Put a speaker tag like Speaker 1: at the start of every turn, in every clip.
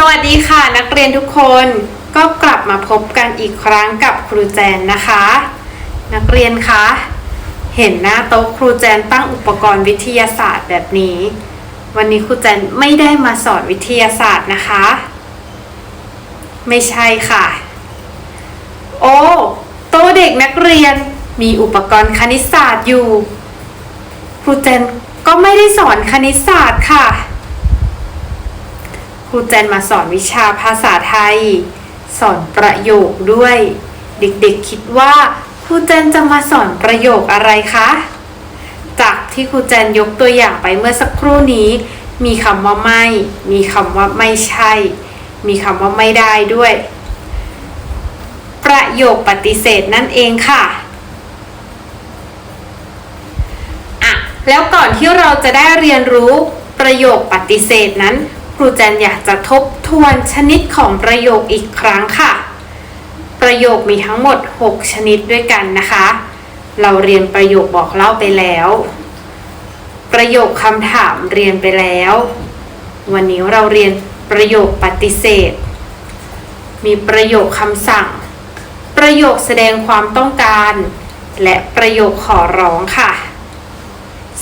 Speaker 1: สวัสดีค่ะนักเรียนทุกคนก็กลับมาพบกันอีกครั้งกับครูแจนนะคะ นักเรียนคะ เห็นหน้าโต๊ะครูแจนตั้งอุปกรณ์วิทยาศาสตร์แบบนี้ วันนี้ครูแจนไม่ได้มาสอนวิทยาศาสตร์นะคะ ไม่ใช่ค่ะ โอ้โต๊ะเด็กนักเรียนมีอุปกรณ์คณิตศาสตร์อยู่ ครูแจนก็ไม่ได้สอนคณิตศาสตร์ค่ะ รูแจนมาสอนวิชาภาษาไทย สอนประโยคด้วย เด็กๆคิดว่าครูแจนจะมาสอนประโยคอะไรคะ จากที่ครูแจนยกตัวอย่างไปเมื่อสักครู่นี้ มีคำว่าไม่ มีคำว่าไม่ใช่ มีคำว่าไม่ได้ด้วย ประโยคปฏิเสธนั่นเองค่ะอะแล้วก่อนที่เราจะได้เรียนรู้ประโยคปฏิเสธนั้น ครูแจนอยากจะทบทวนชนิดของประโยคอีกครั้งค่ะ ประโยคมีทั้งหมด 6 ชนิดด้วยกันนะคะ เราเรียนประโยคบอกเล่าไปแล้ว ประโยคคำถามเรียนไปแล้ว วันนี้เราเรียนประโยคปฏิเสธ มีประโยคคำสั่ง ประโยคแสดงความต้องการ และประโยคขอร้องค่ะ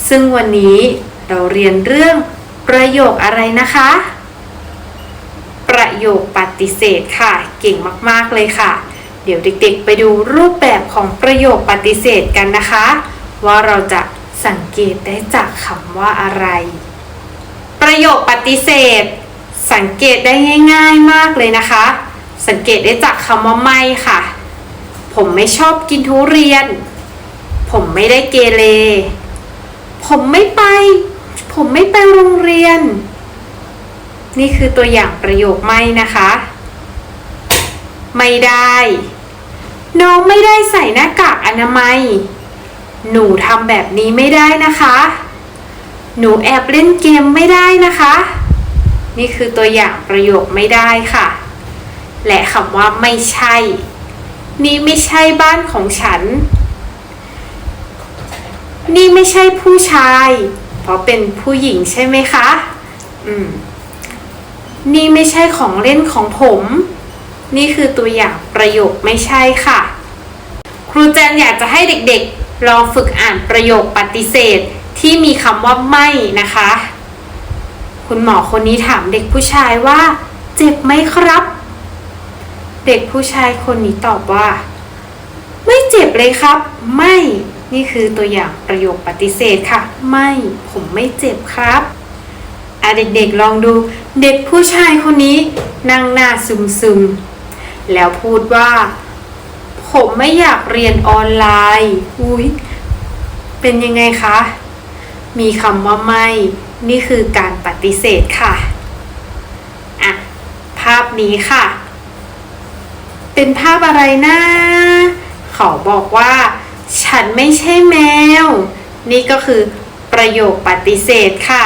Speaker 1: ซึ่งวันนี้เราเรียนเรื่อง ประโยคอะไรนะคะ ประโยคปฏิเสธค่ะ เก่งมากๆเลยค่ะ เดี๋ยวเด็กๆ ไปดูรูปแบบของประโยคปฏิเสธกันนะคะ ว่าเราจะสังเกตได้จากคำว่าอะไร ประโยคปฏิเสธ สังเกตได้ง่าย ๆมากเลยนะคะ สังเกตได้จากคำว่าไม่ค่ะ ผมไม่ชอบกินทุเรียน ผมไม่ได้เกเร ผมไม่ไป ผมไม่ไปโรงเรียน นี่คือตัวอย่างประโยคไม่นะคะ ไม่ได้ น้องไม่ได้ใส่หน้ากากอนามัย หนูทำแบบนี้ไม่ได้นะคะ หนูแอบเล่นเกมไม่ได้นะคะ นี่คือตัวอย่างประโยคไม่ได้ค่ะ และคำว่าไม่ใช่ นี่ไม่ใช่บ้านของฉัน นี่ไม่ใช่ผู้ชาย เพราะเป็นผู้หญิงใช่ไหมคะ อืม นี่ไม่ใช่ของเล่นของผม นี่คือตัวอย่างประโยคไม่ใช่ค่ะ ครูแจนอยากจะให้เด็กๆ ลองฝึกอ่านประโยคปฏิเสธที่มีคำว่าไม่นะคะ คุณหมอคนนี้ถามเด็กผู้ชายว่า เจ็บไหมครับ เด็กผู้ชายคนนี้ตอบว่า ไม่เจ็บเลยครับ ไม่ นี่คือตัวอย่างประโยคปฏิเสธค่ะ ไม่ผมไม่เจ็บครับอะเด็กๆลองดูเด็กผู้ชายคนนี้นั่งหน้าซึมๆ แล้วพูดว่า ผมไม่อยากเรียนออนไลน์อุ้ยเป็นยังไงคะ มีคำว่าไม่ นี่คือการปฏิเสธค่ะอะ ภาพนี้ค่ะ เป็นภาพอะไรนะ เขาบอกว่า ฉันไม่ใช่แมว นี่ก็คือประโยคปฏิเสธค่ะ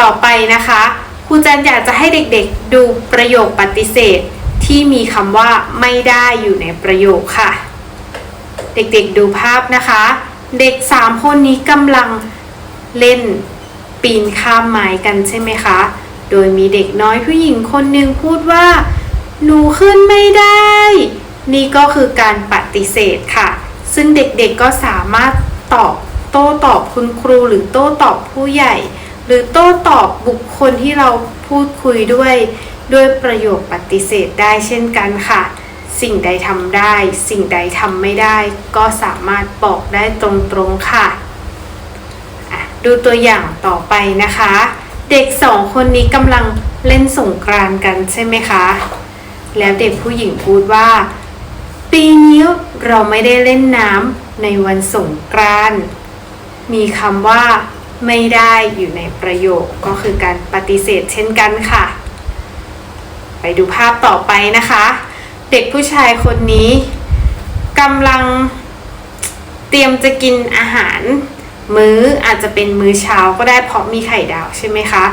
Speaker 1: ต่อไปนะคะครูจันอยากจะให้เด็กๆดูประโยคปฏิเสธที่มีคำว่าไม่ได้อยู่ในประโยคค่ะ เด็กๆดูภาพนะคะ เด็กสามคนนี้กำลังเล่นปีนข้ามไม้กันใช่ไหมคะ โดยมีเด็กน้อยผู้หญิงคนหนึ่งพูดว่า หนูขึ้นไม่ได้ นี่ก็คือการปฏิเสธค่ะ ซึ่งเด็กๆก็สามารถตอบโต้ตอบคุณครูหรือโต้ตอบผู้ใหญ่ หรือโต้ตอบบุคคลที่เราพูดคุยด้วยด้วยประโยคปฏิเสธได้เช่นกันค่ะ สิ่งใดทำได้ สิ่งใดทำไม่ได้ ก็สามารถบอกได้ตรงๆค่ะอะดูตัวอย่างต่อไปนะคะ เด็กสองคนนี้กำลังเล่นสงกรานต์กันใช่ไหมคะ แล้วเด็กผู้หญิงพูดว่า ปีนี้เราไม่ได้เล่นน้ำในวันสงกรานต์มีคำว่า ไม่ได้อยู่ในประโยคก็คือการปฏิเสธเช่นกันค่ะ ไปดูภาพต่อไปนะคะ เด็กผู้ชายคนนี้กำลังเตรียมจะกินอาหาร มื้ออาจจะเป็นมื้อเช้าก็ได้เพราะมีไข่ดาวใช่ไหมคะ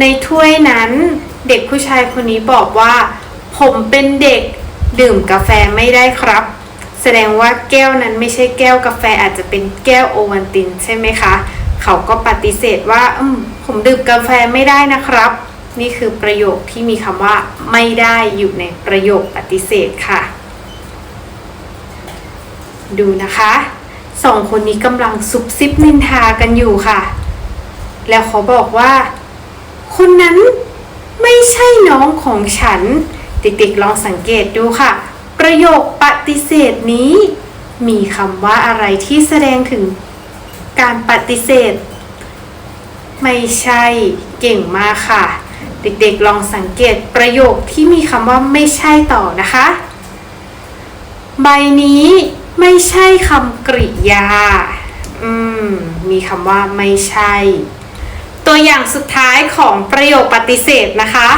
Speaker 1: ในถ้วยนั้นเด็กผู้ชายคนนี้บอกว่า ผมเป็นเด็ก ดื่มกาแฟไม่ได้ครับ แสดงว่าแก้วนั้นไม่ใช่แก้วกาแฟอาจจะเป็นแก้วโอวัลตินใช่ไหมคะ เขาก็ปฏิเสธว่าอืมผมดื่มกาแฟไม่ได้นะครับ นี่คือประโยคที่มีคำว่า ไม่ได้อยู่ในประโยคปฏิเสธค่ะ ดูนะคะสองคนนี้กำลังซุบซิบนินทากันอยู่ค่ะ แล้วเขาบอกว่า คนนั้นไม่ใช่น้องของฉัน เด็กๆลองสังเกตดูค่ะ ประโยคปฏิเสธนี้ มีคำว่าอะไรที่แสดงถึงการปฏิเสธ ไม่ใช่เก่งมากค่ะ เด็กๆลองสังเกตประโยคที่มีคำว่าไม่ใช่ต่อนะคะ ใบนี้ไม่ใช่คำกริยา อืม มีคำว่าไม่ใช่ ตัวอย่างสุดท้ายของประโยคปฏิเสธนะคะ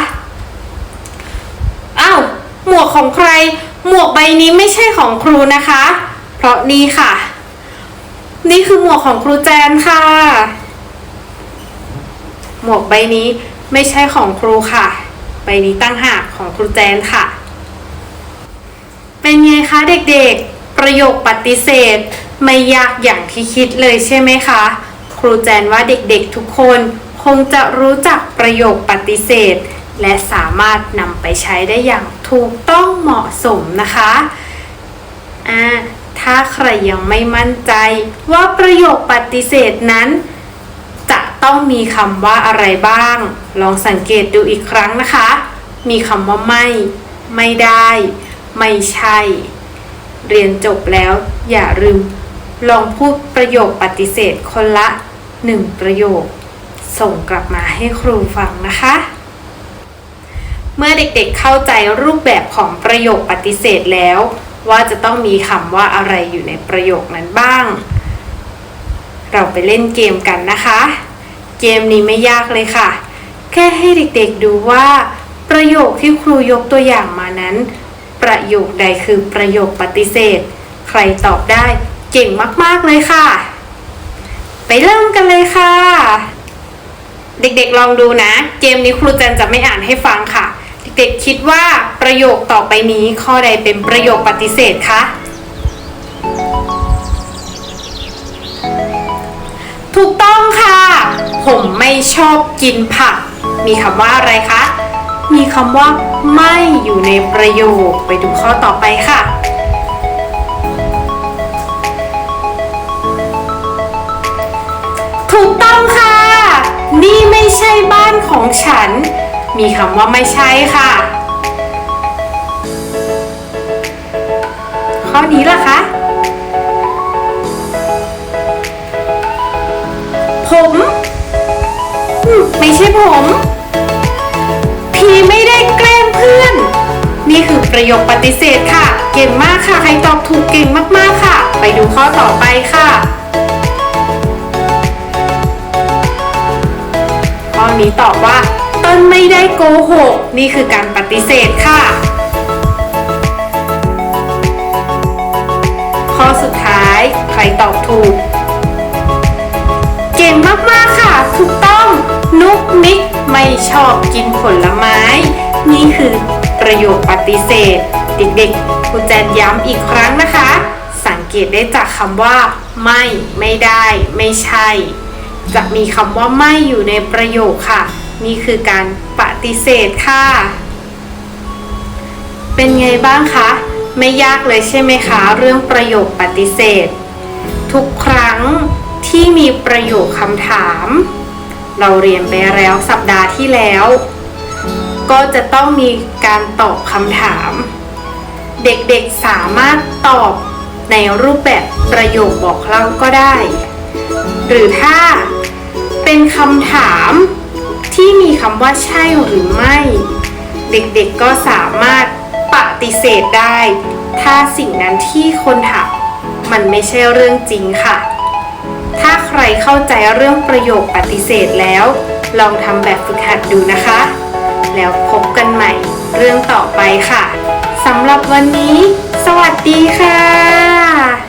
Speaker 1: วกของใคร หมวกใบนี้ไม่ใช่ของครูนะคะ เพราะนี่ค่ะ นี่คือหมวกของครูแจนค่ะ หมวกใบนี้ไม่ใช่ของครูค่ะ ใบนี้ตั้งหากของครูแจนค่ะ เป็นไงคะเด็กๆ ประโยคปฏิเสธ ไม่ยากอย่างที่คิดเลยใช่ไหมคะ ครูแจนว่าเด็กๆทุกคนคงจะรู้จักประโยคปฏิเสธ และสามารถนำไปใช้ได้อย่าง ถูกต้องเหมาะสมนะคะอ่าถ้าใครยังไม่มั่นใจว่าประโยคปฏิเสธนั้น จะต้องมีคำว่าอะไรบ้าง ลองสังเกตดูอีกครั้งนะคะ มีคำว่าไม่ ไม่ได้ ไม่ใช่ เรียนจบแล้วอย่าลืมลองพูดประโยคปฏิเสธคนละหนึ่งประโยค ส่งกลับมาให้ครูฟังนะคะ เมื่อเด็กๆเข้าใจรูปแบบของประโยคปฏิเสธแล้ว ว่าจะต้องมีคำว่าอะไรอยู่ในประโยคนั้นบ้าง เราไปเล่นเกมกันนะคะ เกมนี้ไม่ยากเลยค่ะ แค่ให้เด็กๆดูว่า ประโยคที่ครูยกตัวอย่างมานั้น ประโยคใดคือประโยคปฏิเสธ ใครตอบได้เก่งมากๆเลยค่ะ ไปเริ่มกันเลยค่ะเด็กๆ ลองดูนะ เกมนี้ครูจันจะไม่อ่านให้ฟังค่ะ เด็กคิดว่าประโยคต่อไปนี้ข้อใดเป็นประโยคปฏิเสธคะ ถูกต้องค่ะ ผมไม่ชอบกินผัก มีคำว่าอะไรคะ มีคำว่าไม่อยู่ในประโยค ไปดูข้อต่อไปค่ะ ถูกต้องค่ะ นี่ไม่ใช่บ้านของฉัน มีคำว่าไม่ใช่ค่ะ ข้อนี้ล่ะคะ ผม ไม่ใช่ผม พีไม่ได้แกล้งเพื่อน นี่คือประโยคปฏิเสธค่ะ เก่งมากค่ะ ใครตอบถูกเก่งมากๆค่ะ ไปดูข้อต่อไปค่ะข้อนี้ตอบว่า ต้นไม่ได้โกหก นี่คือการปฏิเสธค่ะ ข้อสุดท้าย ใครตอบถูก เก่งมาก ๆ ค่ะ ถูกต้องนุกนิกไม่ชอบกินผลไม้ นี่คือประโยคปฏิเสธ เด็กๆคุณแจนย้ำอีกครั้งนะคะ สังเกตได้จากคำว่า ไม่ ไม่ได้ ไม่ใช่ จะมีคำว่าไม่อยู่ในประโยคค่ะ นี่คือการปฏิเสธค่ะ เป็นไงบ้างคะ ไม่ยากเลยใช่ไหมคะ เรื่องประโยคปฏิเสธ ทุกครั้งที่มีประโยคคำถาม เราเรียนไปแล้วสัปดาห์ที่แล้ว ก็จะต้องมีการตอบคำถาม เด็กๆสามารถตอบในรูปแบบประโยคบอกเล่าก็ได้ หรือถ้าเป็นคำถาม ที่มีคำว่าใช่หรือไม่ เด็กๆก็สามารถปฏิเสธได้ ถ้าสิ่งนั้นที่คนถามมันไม่ใช่เรื่องจริงค่ะ ถ้าใครเข้าใจเรื่องประโยคปฏิเสธแล้ว ลองทำแบบฝึกหัดดูนะคะ แล้วพบกันใหม่เรื่องต่อไปค่ะสำหรับวันนี้ สวัสดีค่ะ